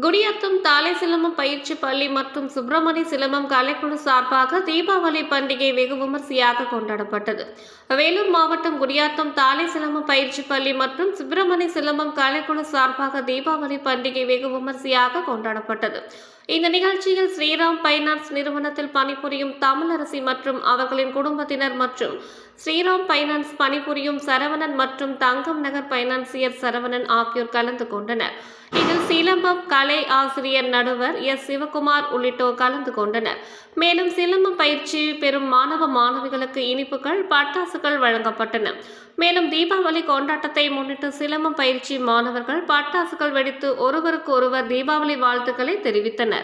குடியாத்தம் தாலை சிலம்பம் பயிற்சி பள்ளி மற்றும் சுப்பிரமணி சிலம்பம் கலைக்குழு சார்பாக தீபாவளி பண்டிகை வெகு விமர்சையாக கொண்டாடப்பட்டது. வேலூர் மாவட்டம் குடியாத்தம் தாலை சிலம்பம் பயிற்சி பள்ளி மற்றும் சுப்பிரமணி சிலம்பம் கலைக்குழு சார்பாக தீபாவளி பண்டிகை வெகு விமர்சையாக கொண்டாடப்பட்டது. இந்த நிகழ்ச்சியில் ஸ்ரீராம் பைனான்ஸ் நிறுவனத்தில் பணிபுரியும் தமிழரசி மற்றும் அவர்களின் குடும்பத்தினர் மற்றும் ஸ்ரீராம் பைனான்ஸ் பணிபுரியும் சரவணன் மற்றும் தங்கம் நகர் பைனான்சியர் சரவணன் ஆகியோர் கலந்து கொண்டனர். இதில் சிலம்பம் கலை ஆசிரியர் நடுவர் எஸ். சிவகுமார் உள்ளிட்டோர் கலந்து கொண்டனர். மேலும் சிலம்பம் பயிற்சி பெறும் மாணவ மாணவிகளுக்கு இனிப்புகள் பட்டாசுகள் வழங்கப்பட்டன. மேலும் தீபாவளி கொண்டாட்டத்தை முன்னிட்டு சிலம்பம் பயிற்சி மாணவர்கள் பட்டாசுகள் வெடித்து ஒருவருக்கு ஒருவர் தீபாவளி வாழ்த்துக்களை தெரிவித்தனர்.